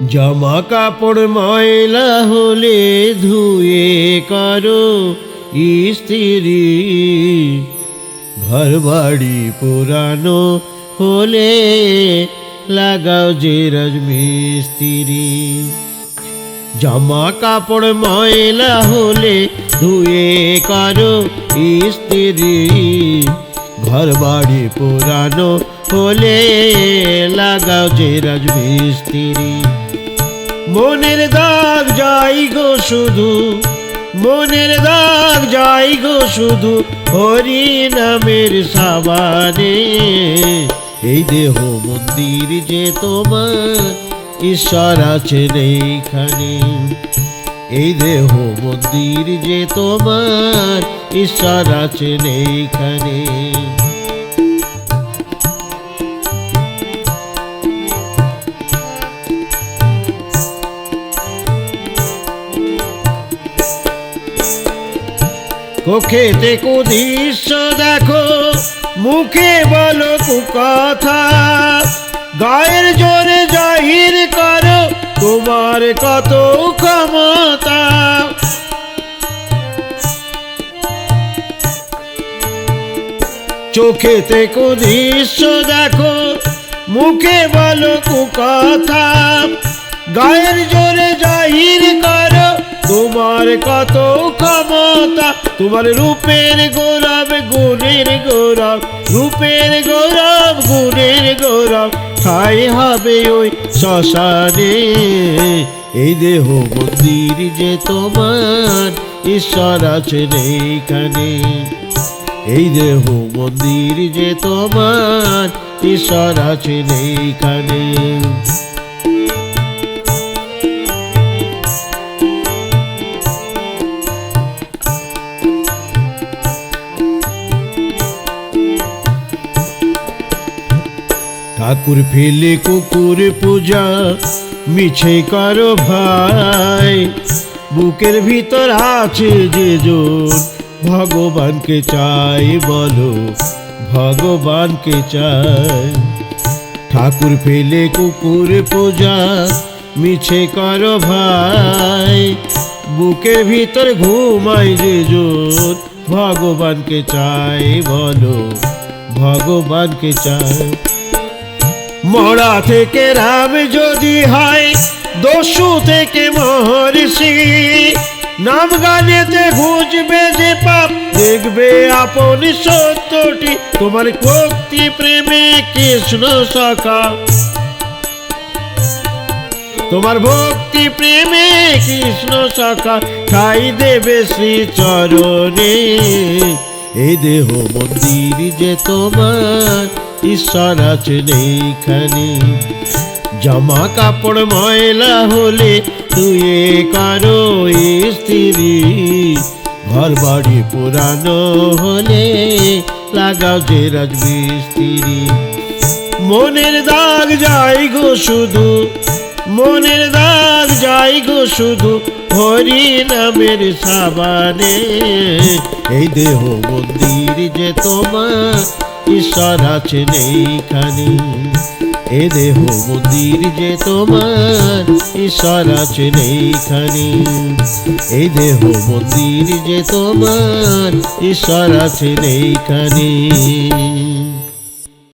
জামা কাপড় ময়লা হলে ধুয়ে করো স্ত্রী ঘর বাড়ি পুরানো হলে লাগাও যে রাজমিস্ত্রি জামা কাপড় ময়লা হলে ধুয়ে করো স্ত্রী ঘর বাড়ি পুরানো হলে লাগাও যে রাজমিস্ত্রি। মনের দাগ যাই গো শুধু, মনের দাগ যাই গো শুধু হরি নামের সাবানে। এই দেহ মন্দির যে তোমার, ঈশ্বর আছেন এইখানে। এই দেহ মন্দির যে তোমার, ঈশ্বর আছেন এইখানে। চোখেতে কুদৃশ্য দেখো মুখে বলো কথা গায়ের জোরে জাহির করো তোমার কত ক্ষমতা। চোখেতে কুদৃশ্য দেখো মুখে বলো কথা গায়ের জোরে জাহির করো তোমার কত ক্ষমতা? তোমার রূপের গৌরব, গুণের গৌরব, রূপের গৌরব, গুণের গৌরব। খাই হবে ওই শ্মশানে। এই দেহ মন্দির যে তোমার, ঈশ্বর আছেন এইখানে এই দেহ মন্দির যে তোমার, ঈশ্বর আছেন এইখানে ঠাকুর ফেলে কুকুর পূজা, মিছে করো ভাই। বুকের ভিতর আছে যে জোর, ভগবানকে চাই বলো, ভগবানকে চাই। ঠাকুর ফেলে কুকুর পূজা, মিছে করো ভাই। বুকের ভিতর ঘুমাই যে জোর, ভগবানকে চাই বলো, ভগবানকে চাই। মরা থেকে রাম যদি হয়, দস্যু থেকে মহর্ষি। নাম গানেতে বুঝবে যে পাপ, দেখবে আপন সত্যটি। তোমার ভক্তি প্রেমে কৃষ্ণ সখা। তোমার ভক্তি প্রেমে কৃষ্ণ সখা, ঠাই দেবে শ্রী চরণে এই দেহ মন্দির যে তোমার ঈশ্বর আছেন এইখানে জামা কাপড় ময়লা হলে তুই কারও স্ত্রী। ঘর বাড়ি পুরানো হলে লাগাও যে রাজমিস্ত্রি। মনের দাগ যাই গো শুধু, মনের দাগ যাই গো শুধু হরি নামের সাবানে। এই দেহ মন্দির যে তোমার ঈশ্বর আছেন এইখানে। এ দেহ মন্দির যে তোমার, ঈশ্বর আছেন এইখানে। এ দেহ মন্দির যে তোমার, ঈশ্বর আছেন এইখানে।